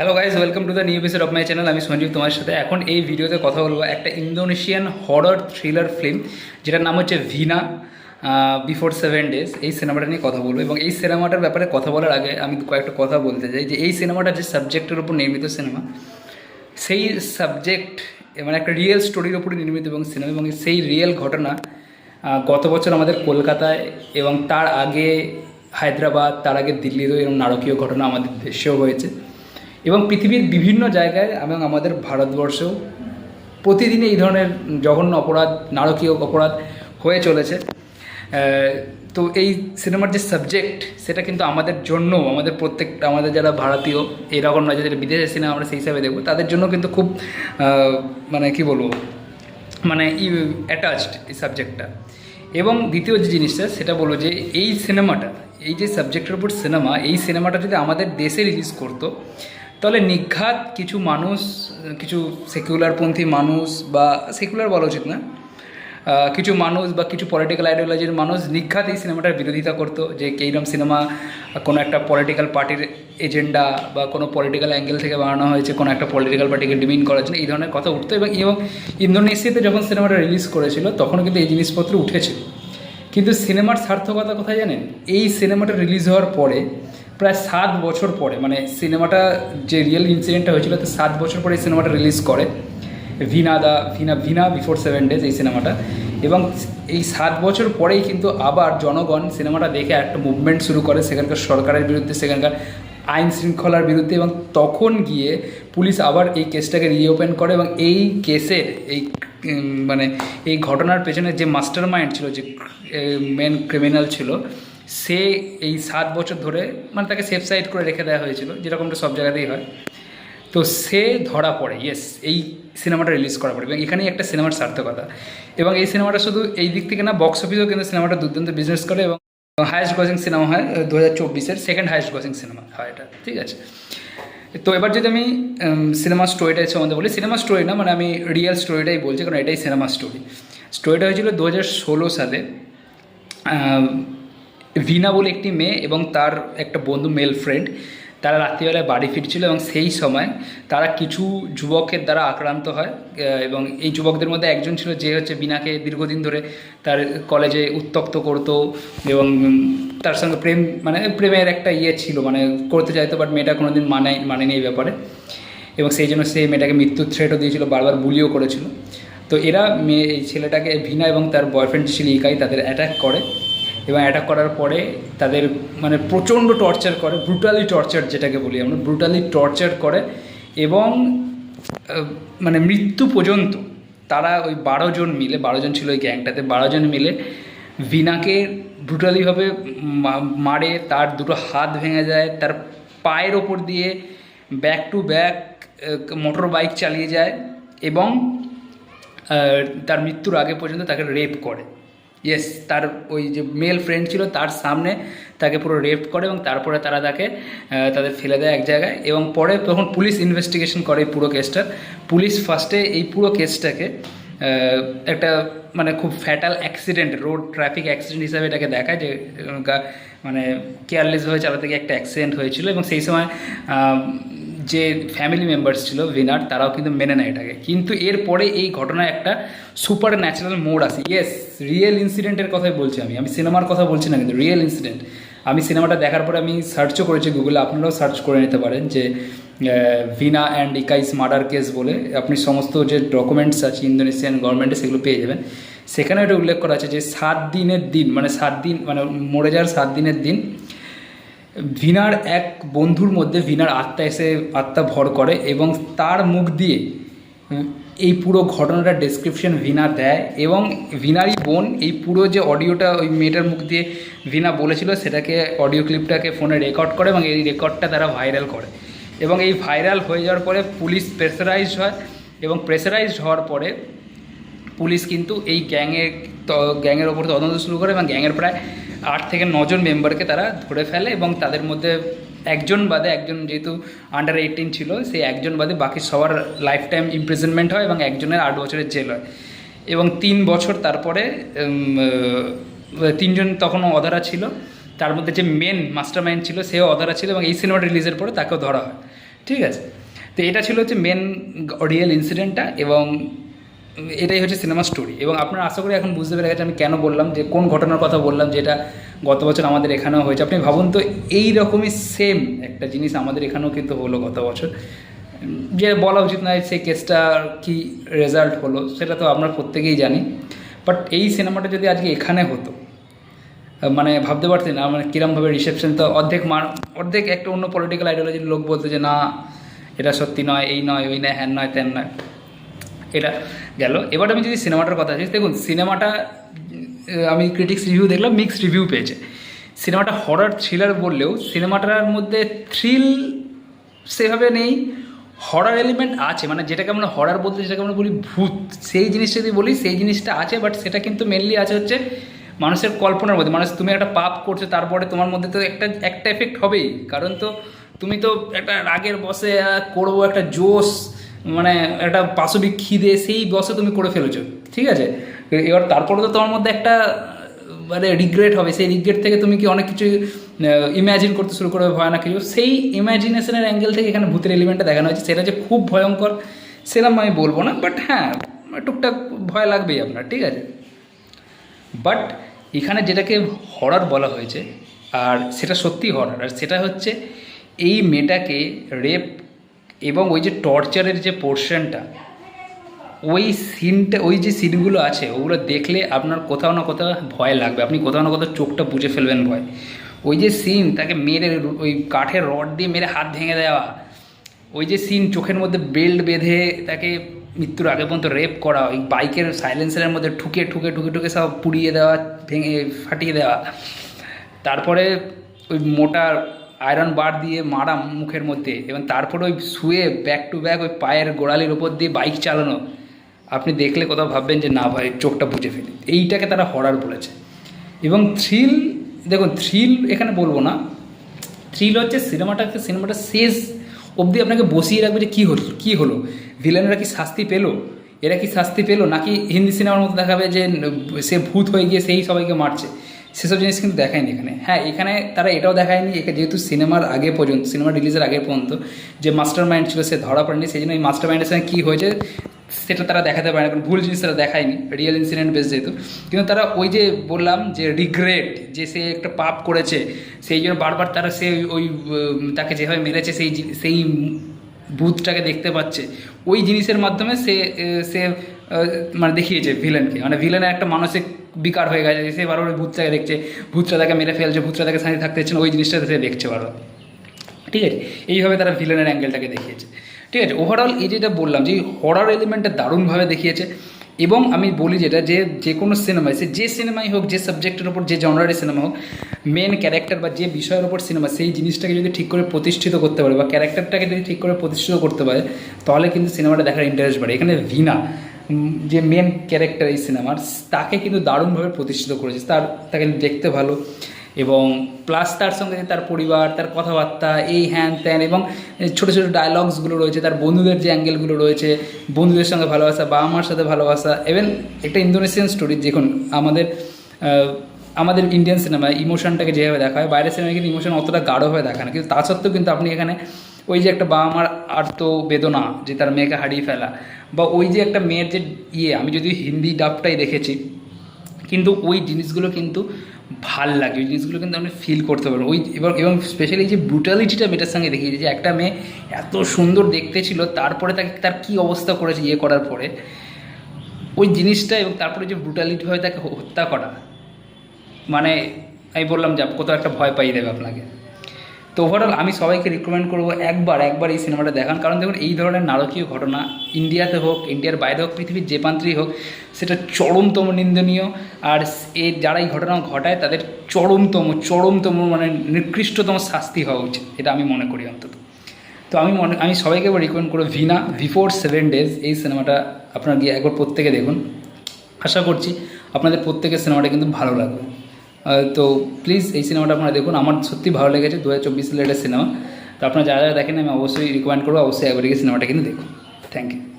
Hello guys welcome to the new episode of my channel আমি সঞ্জীব তোমার সাথে। এখন এই ভিডিওতে কথা বলব একটা ইন্দোনেশিয়ান হরর থ্রিলার ফিল্ম যেটার নাম হচ্ছে ভিনা বিফোর সেভেন ডেজ এই সিনেমাটা নিয়ে কথা বলব এবং এই সিনেমাটার ব্যাপারে কথা বলার আগে আমি কয়েকটা কথা বলতে চাই যে এই সিনেমাটা যে সাবজেক্টের উপর নির্মিত সিনেমা সেই সাবজেক্ট মানে একটা রিয়েল স্টোরির উপরে নির্মিত এবং সিনেমা এবং সেই রিয়েল ঘটনা গত বছর আমাদের কলকাতায় এবং তার আগে হায়দ্রাবাদ, তার আগে দিল্লিতেও এরকম নারকীয় ঘটনা আমাদের দেশেও হয়েছে। এবং পৃথিবীর বিভিন্ন জায়গায় এবং আমাদের ভারতবর্ষেও প্রতিদিনই এই ধরনের জঘন্য অপরাধ, নারকীয় অপরাধ হয়ে চলেছে। তো এই সিনেমার যে সাবজেক্ট, সেটা কিন্তু আমাদের জন্য আমাদের প্রত্যেকটা, আমাদের যারা ভারতীয়, এরকম নয় যারা বিদেশের সিনেমা আমরা সেই হিসাবে দেখব, তাদের জন্য কিন্তু খুব মানে কি বলব মানে ই অ্যাটাচড এই সাবজেক্টটা এবং দ্বিতীয় যে জিনিসটা, সেটা বলব যে এই সিনেমাটা, এই যে সাবজেক্টের উপর সিনেমা, এই সিনেমাটা যদি আমাদের দেশে রিলিজ করতো তাহলে নিঘাত কিছু মানুষ, কিছু সেকুলারপন্থী মানুষ বা সেকুলার বলা উচিত না কিছু মানুষ বা কিছু পলিটিক্যাল আইডিওলজির মানুষ নিঘাত এই সিনেমাটার বিরোধিতা করতো যে এইরকম সিনেমা কোনো একটা পলিটিক্যাল পার্টির এজেন্ডা বা কোনো পলিটিক্যাল অ্যাঙ্গেল থেকে বানানো হয়েছে, কোনো একটা পলিটিক্যাল পার্টিকে ডিমিন করার জন্য, এই ধরনের কথা উঠতো এবং এবং ইন্দোনেশিয়াতে যখন সিনেমাটা রিলিজ করেছিল, তখন কিন্তু এই জিনিসপত্র উঠেছিল। কিন্তু সিনেমার সার্থকতা কোথায় জানেন, এই সিনেমাটা রিলিজ হওয়ার পরে প্রায় সাত বছর পরে মানে সিনেমাটা যে রিয়েল ইনসিডেন্টটা হয়েছিল, তো সাত বছর পরে এই সিনেমাটা রিলিজ করে। ভিনা দা, ভিনা ভিনা বিফোর সেভেন ডেজ এই সিনেমাটা। এবং এই সাত বছর পরেই কিন্তু আবার জনগণ সিনেমাটা দেখে একটা মুভমেন্ট শুরু করে, সেখানকার সরকারের বিরুদ্ধে, সেখানকার আইন শৃঙ্খলার বিরুদ্ধে। এবং তখন গিয়ে পুলিশ আবার এই কেসটাকে রিওপেন করে এবং এই কেসের এই মানে এই ঘটনার পেছনে যে মাস্টার মাইন্ড ছিল, যে মেন ক্রিমিনাল ছিল সে এই সাত বছর ধরে মানে তাকে সেফ সাইড করে রেখে দেওয়া হয়েছিল যেরকমটা সব জায়গাতেই হয়। তো সে ধরা পড়ে ইয়েস এই সিনেমাটা রিলিজ করা পড়ে। এবং এখানেই একটা সিনেমার সার্থকতা। এবং এই সিনেমাটা শুধু এই দিক থেকে না বক্স অফিসেও কিন্তু সিনেমাটা দুর্দান্ত বিজনেস করে এবং হায়েস্ট গ্রসিং সিনেমা হয় দু হাজার চব্বিশের সেকেন্ড হায়েস্ট গ্রসিং সিনেমা হয় এটা, ঠিক আছে? তো এবার যদি আমি সিনেমা স্টোরিটা আমাদের বলি সিনেমা স্টোরি না মানে আমি রিয়েল স্টোরিটাই বলছি, কারণ এটাই সিনেমা স্টোরি স্টোরিটা হয়েছিল দু হাজার ষোলো সালে ভিনা বলে একটি মেয়ে এবং তার একটা বন্ধু মেল ফ্রেন্ড তারা রাত্রিবেলায় বাড়ি ফিরছিল এবং সেই সময় তারা কিছু যুবকের দ্বারা আক্রান্ত হয় এবং এই যুবকদের মধ্যে একজন ছিল যে হচ্ছে বিনাকে দীর্ঘদিন ধরে তার কলেজে উত্তক্ত করতো এবং তার সঙ্গে প্রেম মানে প্রেমের একটা ইয়ে ছিল মানে করতে চাইতো বাট মেয়েটা কোনোদিন মানে মানেনি এই ব্যাপারে। এবং সেই জন্য সেই মেয়েটাকে মৃত্যুর থ্রেটও দিয়েছিল, বারবার বুলিও করেছিল। তো এরা মেয়ে ছেলেটাকে ভিনা এবং তার বয়ফ্রেন্ড ছিল ইকাই, তাদের অ্যাটাক করে। এবং অ্যাটাক করার পরে তাদের মানে প্রচণ্ড টর্চার করে ব্রুটালি টর্চার যেটাকে বলি আমরা ব্রুটালি টর্চার করে এবং মানে মৃত্যু পর্যন্ত তারা ওই বারো জন মিলে, বারো জন ছিল ওই গ্যাংটাতে, বারো জন মিলে ভিনাকে ব্রুটালিভাবে মারে, তার দুটো হাত ভেঙে যায়, তার পায়ের ওপর দিয়ে back to back motor bike চালিয়ে যায় এবং তার মৃত্যুর আগে পর্যন্ত তাকে রেপ করে। ইয়েস তার ওই যে মেল ফ্রেন্ড ছিল, তার সামনে তাকে পুরো রেপ করে এবং তারপরে তারা তাকে তাদের ফেলে দেয় এক জায়গায় এবং পরে তখন পুলিশ ইনভেস্টিগেশন করে এই পুরো কেসটা পুলিশ ফার্স্টে এই পুরো কেসটাকে একটা মানে খুব fatal accident road traffic accident হিসাবে এটাকে দেখায় যে মানে কেয়ারলেসভাবে চালাতে গিয়ে একটা অ্যাক্সিডেন্ট হয়েছিল এবং সেই সময় যে ফ্যামিলি মেম্বার্স ছিল ভিনার তারাও কিন্তু মেনে নেয় এটাকে। কিন্তু এরপরে এই ঘটনায় একটা সুপার ন্যাচারাল মোড আসে। ইয়েস রিয়েল ইনসিডেন্টের কথাই বলছি আমি। আমি সিনেমার কথা বলছি না কিন্তু রিয়েল ইনসিডেন্ট আমি সিনেমাটা দেখার পরে আমি সার্চও করেছি গুগলে আপনারাও সার্চ করে নিতে পারেন যে ভিনা অ্যান্ড ইকাইস মার্ডার কেস বলে। আপনি সমস্ত যে ডকুমেন্টস আছে ইন্দোনেশিয়ান গভর্নমেন্টে সেগুলো পেয়ে যাবেন। সেখানে এটা উল্লেখ করা আছে যে, সাত দিনের দিন মানে সাত দিন মানে মরে যাওয়ার সাত দিনের দিন ভিনার এক বন্ধুর মধ্যে ভিনার আত্মা এসে আত্মা ভর করে এবং তার মুখ দিয়ে এই পুরো ঘটনাটার ডেসক্রিপশন ভিনা দেয় এবং ভিনারই বোন এই পুরো যে অডিওটা ওই মেয়েটার মুখ দিয়ে ভিনা বলেছিল সেটাকে অডিও ক্লিপটাকে ফোনে রেকর্ড করে এবং এই রেকর্ডটা তারা ভাইরাল করে। এবং এই ভাইরাল হয়ে যাওয়ার পরে পুলিশ প্রেসারাইজড হয় এবং প্রেসারাইজড হওয়ার পরে পুলিশ কিন্তু এই গ্যাংয়ের গ্যাংয়ের ওপর তদন্ত শুরু করে এবং গ্যাংয়ের প্রায় আট থেকে নজন মেম্বারকে তারা ধরে ফেলে এবং তাদের মধ্যে একজন বাদে একজন যেহেতু আন্ডার এইটিন ছিল, সেই একজন বাদে বাকি সবার লাইফ টাইম ইমপ্রিজনমেন্ট হয় এবং একজনের আট বছরের জেল হয়। এবং তিন বছর তারপরে তিনজন তখনও অধারা ছিল। তার মধ্যে যে মেন মাস্টার মাইন্ড ছিল, সেও অধারা ছিল এবং এই সিনেমাটা রিলিজের পরে তাকেও ধরা হয়। ঠিক আছে? তো এটা ছিল হচ্ছে মেন রিয়েল ইনসিডেন্টটা এবং এটাই হচ্ছে সিনেমা স্টোরি এবং আপনারা আশা করি এখন বুঝতে পেরে গেছে আমি কেন বললাম যে কোন ঘটনার কথা বললাম যেটা গত বছর আমাদের এখানেও হয়েছে। আপনি ভাবুন তো এই রকমই সেম একটা জিনিস আমাদের এখানেও কিন্তু হলো গত বছর। যে বলা উচিত নয় সেই কেসটার কি রেজাল্ট হলো, সেটা তো আমরা প্রত্যেকেই জানি। বাট এই সিনেমাটা যদি আজকে এখানে হতো মানে ভাবতে পারতেন না মানে কীরমভাবে রিসেপশন তো অর্ধেক মান, অর্ধেক একটা অন্য পলিটিক্যাল আইডিওলজির লোক বলতো যে না, এটা সত্যি নয়, এই নয়, ওই নয়, হ্যান নয় তেন নয়। এটা গেল। এবার আমি যদি সিনেমাটার কথা আসি, দেখুন, সিনেমাটা আমি ক্রিটিক্স রিভিউ দেখলাম মিক্সড রিভিউ পেয়েছে। সিনেমাটা হরার থ্রিলার বললেও সিনেমাটার মধ্যে থ্রিল সেভাবে নেই হরার এলিমেন্ট আছে মানে যেটাকে আমরা হরার বলতে যেটাকে আমরা বলি ভূত। সেই জিনিসটা যদি বলি, সেই জিনিসটা আছে বাট সেটা কিন্তু মেনলি আছে হচ্ছে মানুষের কল্পনার মধ্যে। মানুষ, তুমি একটা পাপ করছ, তারপরে তোমার মধ্যে তো একটা একটা এফেক্ট হবেই। কারণ তো, তুমি তো একটা রাগের বসে করব একটা জোশ মানে একটা পাশবিক খিদে সেই বসে তুমি করে ফেলেছো, ঠিক আছে? এবার তারপরে তো তোমার মধ্যে একটা মানে রিগ্রেট হবে, সেই রিগ্রেট থেকে তুমি কি অনেক কিছু ইমাজিন করতে শুরু করবে ভয়ানক কিছু? সেই ইমাজিনেশনের অ্যাঙ্গেল থেকে এখানে ভূতের এলিমেন্টটা দেখানো হয়েছে, সেটা যে খুব ভয়ঙ্কর সেরকম আমি বলব না বাট হ্যাঁ টুকটাক ভয় লাগবেই আপনার, ঠিক আছে? বাট এখানে যেটাকে হরার বলা হয়েছে, আর সেটা সত্যি হরার আর সেটা হচ্ছে এই মেয়েটাকে রেপ এবং ওই যে টর্চারের যে পোর্শনটা, ওই সিনটা, ওই যে সিনগুলো আছে, ওগুলো দেখলে আপনার কোথাও না কোথাও ভয় লাগবে। আপনি কোথাও না কোথাও চোখটা বুঝে ফেলবেন ভয়। ওই যে সিন, তাকে মেরে ওই কাঠের রড দিয়ে মেরে হাত ভেঙে দেওয়া। ওই যে সিন, চোখের মধ্যে বেল্ট বেঁধে তাকে মৃত্যুর আগে পর্যন্ত রেপ করা। ওই বাইকের সাইলেন্সারের মধ্যে ঠুকে ঠুকে ঠুকে ঠুকে সব পুড়িয়ে দেওয়া, ভেঙে ফাটিয়ে দেওয়া। তারপরে ওই মোটা আয়রন বার দিয়ে মারাম মুখের মধ্যে এবং তারপরে ওই শুয়ে ব্যাক টু ব্যাক ওই পায়ের গোড়ালির ওপর দিয়ে বাইক চালানো, আপনি দেখলে কোথাও ভাববেন যে না ভাই, চোখটা বুঝে ফেলি। এইটাকে তারা হরার বলেছে। এবং থ্রিল দেখুন থ্রিল এখানে বলব না। থ্রিল হচ্ছে সিনেমাটাকে সিনেমাটা শেষ অবধি আপনাকে বসিয়ে রাখবে যে কী হলো কী হলো? ভিলেনরা কি শাস্তি পেল? এরা কি শাস্তি পেল? নাকি হিন্দি সিনেমার মতো দেখাবে যে সে ভূত হয়ে গিয়ে সেই সবাইকে মারছে? সেসব জিনিস কিন্তু দেখায়নি এখানে। হ্যাঁ এখানে তারা এটাও দেখায়নি, একে যেহেতু সিনেমার আগে পর্যন্ত, সিনেমা রিলিজের আগে পর্যন্ত যে মাস্টার মাইন্ড ছিল, সে ধরা পড়েনি, সেই জন্য এই মাস্টার মাইন্ডের সঙ্গে কী হয়েছে সেটা তারা দেখাতে পারে না, কারণ ভুল জিনিস তারা দেখায়নি রিয়েল ইনসিডেন্ট বেস যেহেতু। কিন্তু তারা ওই যে বললাম যে রিগ্রেট যে সে একটা পাপ করেছে, সেই জন্য বারবার তারা সে ওই- তাকে যেভাবে মেরেছে, সেই সেই ভূতটাকে দেখতে পাচ্ছে, ওই জিনিসের মাধ্যমে সে সে মানে দেখিয়েছে ভিলেনকে মানে ভিলেনের একটা মানসিক বিকার হয়ে গেছে সে বারবার ওই ভূতটাকে দেখছে ভূতটা তাকে মেরে ফেলছে ভূতটা তাকে শান্তি থাকতে হচ্ছে ওই জিনিসটা সে দেখছে বারবার। ঠিক আছে? এইভাবে তারা ভিলেনের অ্যাঙ্গেলটাকে দেখিয়েছে। ঠিক আছে? ওভারঅল এই যেটা বললাম যে হরার এলিমেন্টটা দারুণভাবে দেখিয়েছে এবং আমি বলি যেটা, যে যে কোনো সিনেমায় সে যে সিনেমাই হোক, যে সাবজেক্টের ওপর যে জনরারি সিনেমা হোক মেন ক্যারেক্টার বা যে বিষয়ের ওপর সিনেমা সেই জিনিসটাকে যদি ঠিক করে প্রতিষ্ঠিত করতে পারে বা ক্যারেক্টারটাকে যদি ঠিক করে প্রতিষ্ঠিত করতে পারে, তাহলে কিন্তু সিনেমাটা দেখার ইন্টারেস্ট বাড়ে। এখানে ভিনা যে মেন ক্যারেক্টার এই সিনেমার তাকে কিন্তু দারুণভাবে প্রতিষ্ঠিত করেছে। তার, তাকে দেখতে ভালো এবং প্লাস তার সঙ্গে তার পরিবার, তার কথাবার্তা, এই হ্যান ত্যান এবং ছোটো ছোটো ডায়লগসগুলো রয়েছে, তার বন্ধুদের যে অ্যাঙ্গেলগুলো রয়েছে, বন্ধুদের সঙ্গে ভালোবাসা বাবা মার সাথে ভালোবাসা ইভেন একটা ইন্দোনেশিয়ান স্টোরি দেখুন আমাদের আমাদের ইন্ডিয়ান সিনেমায় ইমোশনটাকে যেভাবে দেখা হয়, বাইরের সিনেমায় কিন্তু ইমোশন অতটা গাঢ়ভাবে দেখা না। কিন্তু তা সত্ত্বেও কিন্তু আপনি এখানে ওই যে একটা বাবা মার আর্ত বেদনা যে তার মেয়েকে হারিয়ে ফেলা বা ওই যে একটা মেয়ের যে ইয়ে আমি যদি হিন্দি ডাবটাই দেখেছি, কিন্তু ওই জিনিসগুলো কিন্তু ভালো লাগে, ওই জিনিসগুলো কিন্তু আপনি ফিল করতে পারবেন ওই এবং এবং স্পেশালি যে ব্রুটালিটিটা মেয়েটার সঙ্গে দেখিয়েছে, যে একটা মেয়ে এত সুন্দর দেখতে ছিল, তারপরে তাকে তার কী অবস্থা করেছে ইয়ে করার পরে, ওই জিনিসটা এবং তারপরে যে ব্রুটালিটিভাবে তাকে হত্যা করা মানে আমি বললাম যে, কোথাও একটা ভয় পাইয়ে দেবে আপনাকে। তো ওভারঅল আমি সবাইকে রিকমেন্ড করব একবার একবার এই সিনেমাটা দেখান। কারণ দেখুন, এই ধরনের নারকীয় ঘটনা ইন্ডিয়াতে হোক, ইন্ডিয়ার বাইরে হোক, পৃথিবীর যে প্রান্তেই হোক, সেটা চরমতম নিন্দনীয়। আর এর যারা এই ঘটনা ঘটায়, তাদের চরমতম চরমতম মানে নিকৃষ্টতম শাস্তি হওয়া উচিত। এটা আমি মনে করি অন্তত। তো আমি মনে, আমি সবাইকে রিকমেন্ড করব ভিনা, বিফোর সেভেন ডেজ, এই সিনেমাটা আপনারা গিয়ে একবার প্রত্যেকে দেখুন। আশা করছি আপনাদের প্রত্যেকের সিনেমাটা কিন্তু ভালো লাগবে। তো প্লিজ এই সিনেমাটা আপনারা দেখুন। আমার সত্যি ভালো লেগেছে দু হাজার চব্বিশ সালের একটা সিনেমা তো আপনারা যারা যারা দেখেন, আমি অবশ্যই রিকমেন্ড করব। অবশ্যই একবার গিয়ে সিনেমাটা কিন্তু দেখুন। Thank you